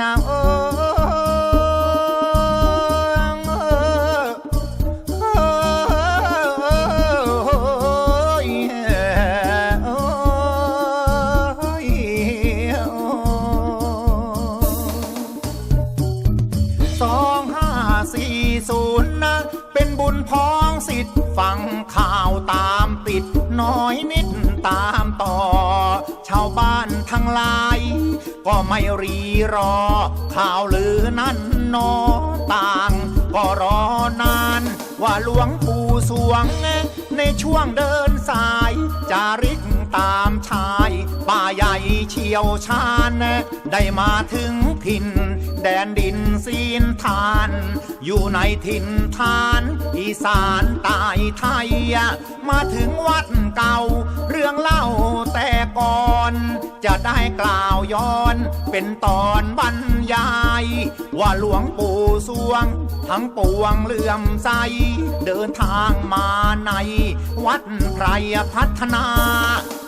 นะเออสองห้าสี่ศูนย์นะ เป็นบุญพ้องสิทธิ์ฟังข่าวตามติด น้อยนิดตามต่อ ชาวบ้านทั้งหลาย ก็ไม่รีรอ ข่าวลือนั้นนอต่าง ก็รอนาน ว่าหลวงปู่สวง ในช่วงเดินสาย จาริกตามชาย ป่าใหญ่เชี่ยวชาญ ได้มาถึงถิ่น แดนดินซีนทาน อยู่ในถิ่นทาน อีสานใตายไทย มาถึงวัดเก่า จะได้กล่าวย้อน เป็นตอนบรรยาย ว่าหลวงปู่สวง ทั้งปวงเลื่อมใส เดินทางมาใน วัดไพรพัฒนา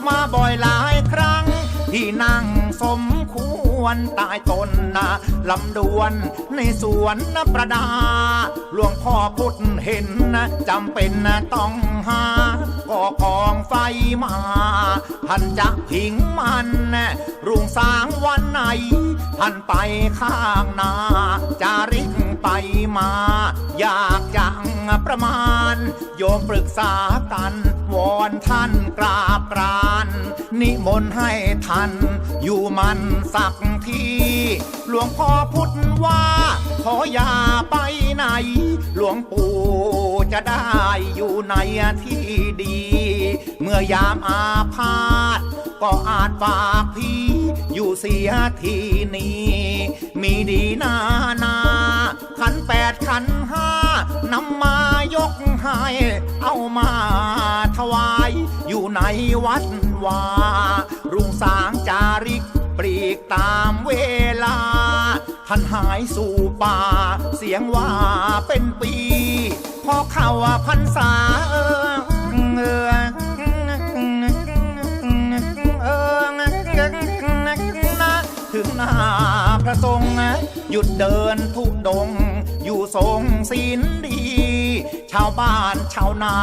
มาบ่อยหลายครั้ง ที่นั่งสมควรตายตนนะลำดวนในสวนนะประดา หลวงพ่อพุทธเห็นนะจำเป็นนะต้องหาก่อกองไฟมาท่านจะพิงมันนะรุ่งสางวันไหน ท่านไปข้างนาจาริกไปมา ประมาณ โยมปรึกษากัน วอนท่านกราบกราน นิมนต์ให้ท่าน อยู่มันสักที หลวงพ่อพุทธว่า ขออย่าไปไหน หลวงปู่จะได้อยู่ในที่ดี เมื่อยามอาพาธก็อาจฝากพี่ อยู่เสียทีนี้ มีดีนานา ขันแปดขันห้านำมายกให้ เอามาถวาย อยู่ในวัดวา รุ่งสางจาริกปรีกตามเวลา ท่านหายสู่ป่า เสียงว่าเป็นปี พอเข้าพรรษาเออ หยุดเดินทุดง อยู่ทรงศีลดี ชาวบ้านชาวนา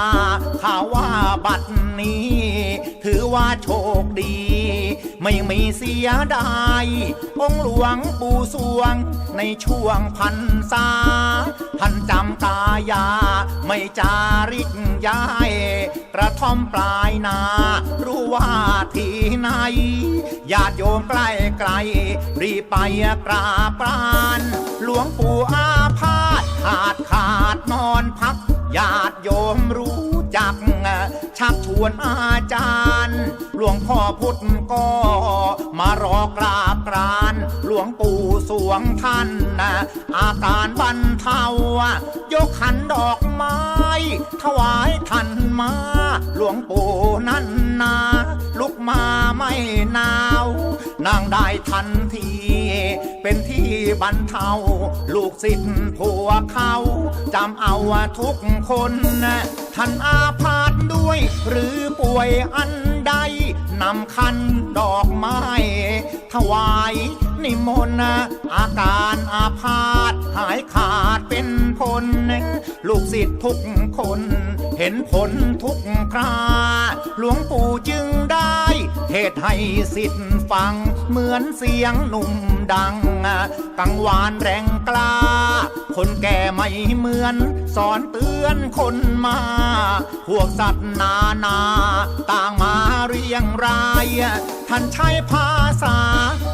ข่าวว่าบัดนี้ ถือว่าโชคดี ไม่มีเสียดาย องหลวงปู่สวง ในช่วงพันษาท่านจำกายา ไม่จาริกยา ระท่อมปลายนา รู้ว่าที่ไหนญาติโยมใกล้ไกล รีไปกราบปราน หลวงปู่อาพาธขาดขาดนอนพักญาติโยมรู้จัก ชักชวนอาจารย์ หลวงพ่อพุทธก็มารอกราบกราน หลวงปู่สวงท่านนะอาการบรรเทายกขันดอกไม้ ถวายท่านมา หลวงปู่นั่นนาลุกมาไม่หนาวนั่งได้ทันที เป็นที่บรรเทา ลูกศิษย์ผัวเขาจำเอาว่าทุกคนนะท่านอาพาธด้วย หรือป่วยอันใดนำคันดอกไม้ ถวาย นิมนต์อาการอาพาธหายขาดเป็นผลลูกศิษย์ทุกคน เห็นผลทุกครา หลวงปู่จึงได้ เทศให้สิทธิ์ฟัง เหมือนเสียงหนุ่มดังกังวานแรงกล้า คนแก่ไม่เหมือน สอนเตือนคนมา พวกสัตว์นานา ต่างมาเรียงราย ท่านใช้ภาษา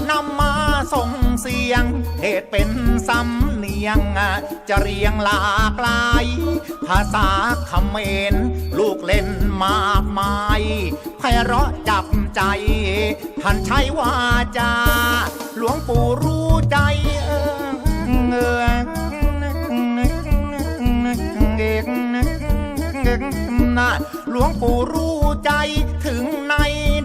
นำมา ส่งเสียง เหตุเป็นสำเนียง จะเรียงหลากหลาย ภาษาคำเมรลูกเล่นมากมายไพเราะจับใจ ท่านใช้วาจา หลวงปู่รู้ใจเออเออหลวงปู่รู้ใจถึงใน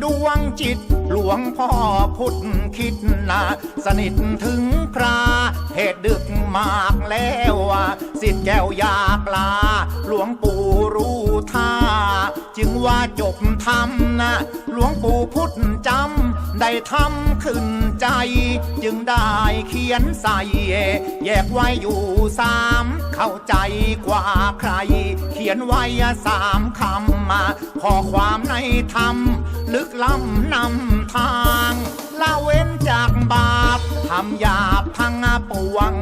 ดวงจิต หลวงพ่อพุทธคิดนะสนิทถึงพระเหตุดึกมากแล้วสิทธิ์แก้วยากลา หลวงปู่รู้ท่า จึงว่าจบธรรมนะ หลวงปู่พุทธจำ ได้ทำขึ้นใจ จึงได้เขียนใส่ แยกไว้อยู่สามเข้าใจกว่าใคร เขียนไว้สามคำมาขอความในธรรม ลึกล้ำนำทางละเว้นจากบาปทำหยาบทั้งปวง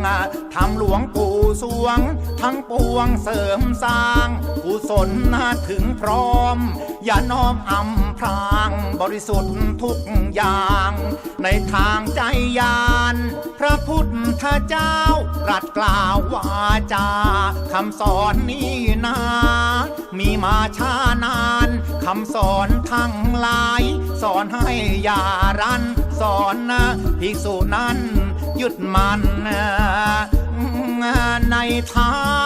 ทำหลวงปู่สวง ทั้งปวงเสริมสร้างกุศลถึงพร้อม อย่าน้อมอำพราง บริสุทธิ์ทุกอย่าง ในทางใจยาน พระพุทธเจ้ารัสกล่าววาจาคำสอนนี้นา มีมาช้านานคำสอนทั้งหลาย สอนให้อย่ารัน สอนนะภิกษุนั้นยึดมันในทา